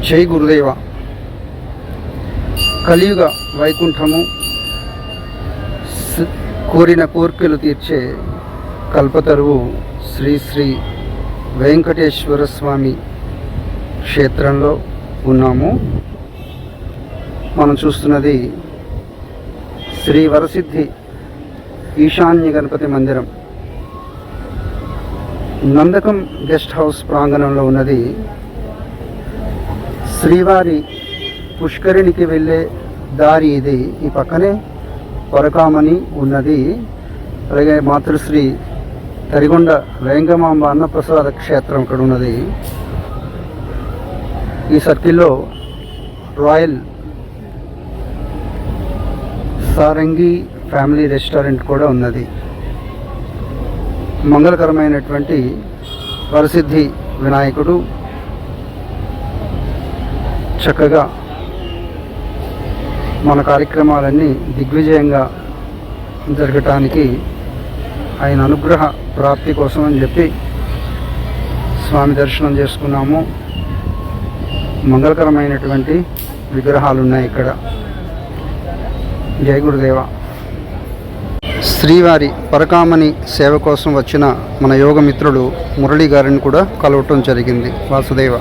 జై గురుదేవ. కలియుగ వైకుంఠము కోరిన కోర్కెలు తీర్చే కల్పతరువు శ్రీ శ్రీ వెంకటేశ్వర స్వామి క్షేత్రంలో ఉన్నాము. మనం చూస్తున్నది శ్రీ వరసిద్ధి ఈశాన్య గణపతి మందిరం. నందకం గెస్ట్ హౌస్ ప్రాంగణంలో ఉన్నది శ్రీవారి పుష్కరిణికి వెళ్ళే దారి ఇది. ఈ పక్కనే పరకామని ఉన్నది. అలాగే మాతృశ్రీ తరిగొండ వేంగమాంబ అన్నప్రసాద క్షేత్రం ఇక్కడ ఉన్నది. ఈ సర్కిల్లో రాయల్ సారంగి ఫ్యామిలీ రెస్టారెంట్ కూడా ఉన్నది. మంగళకరమైనటువంటి ప్రసిద్ధి వినాయకుడు చక్కగా మన కార్యక్రమాలన్నీ దిగ్విజయంగా జరగటానికి ఆయన అనుగ్రహ ప్రాప్తి కోసం అని చెప్పి స్వామి దర్శనం చేసుకున్నాము. మంగళకరమైనటువంటి విగ్రహాలు ఉన్నాయి ఇక్కడ. జయ గురుదేవ. శ్రీవారి పరకామణి సేవ కోసం వచ్చిన మన యోగమిత్రుడు మురళీ గారిని కూడా కలవటం జరిగింది. వాసుదేవ.